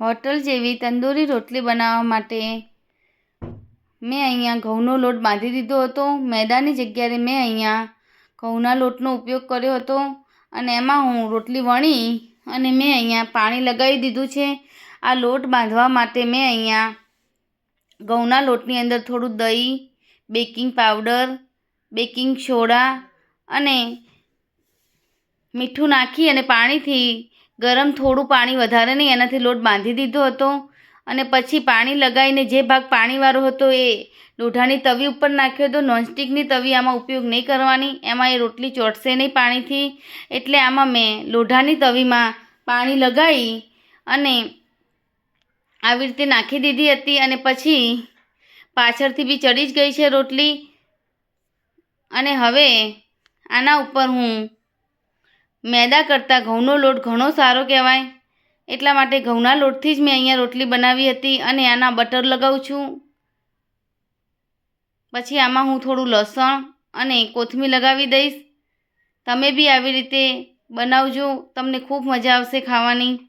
Hotel જેવી તંદૂરી રોટલી બનાવવા માટે મેં અહીંયા ઘઉંનો લોટ બાંધી દીધો હતો. મેદાની જગ્યાએ મેં અહીંયા ઘઉંના લોટનો ઉપયોગ કર્યો હતો અને એમાં હું રોટલી વણી અને મેં અહીંયા પાણી લગાવી દીધું છે. આ લોટ બાંધવા માટે મેં અહીંયા ઘઉંના લોટની અંદર થોડું દહીં, બેકિંગ પાવડર, બેકિંગ સોડા અને મીઠું નાખી અને પાણીથી ગરમ થોડું પાણી વધારે નહીં, એનાથી લોટ બાંધી દીધો હતો. અને પછી પાણી લગાવીને જે ભાગ પાણીવાળો હતો એ લોઢાની તવી ઉપર નાખ્યો હતો. નોનસ્ટિકની તવી આમાં ઉપયોગ નહીં કરવાની. એમાં એ રોટલી ચોટશે નહીં પાણીથી. એટલે આમાં મેં લોઢાની તવીમાં પાણી લગાવી અને આવી રીતે નાખી દીધી હતી અને પછી પાછળથી બી ચડી જ ગઈ છે રોટલી. અને હવે આના ઉપર હું મેદા કરતાં ઘઉંનો લોટ ઘણો સારો કહેવાય. એટલા માટે ઘઉંના લોટથી જ મેં અહીંયા રોટલી બનાવી હતી અને આના બટર લગાવું છું. પછી આમાં હું થોડું લસણ અને કોથમીર લગાવી દઈશ. તમે બી આવી રીતે બનાવજો, તમને ખૂબ મજા આવશે ખાવાની.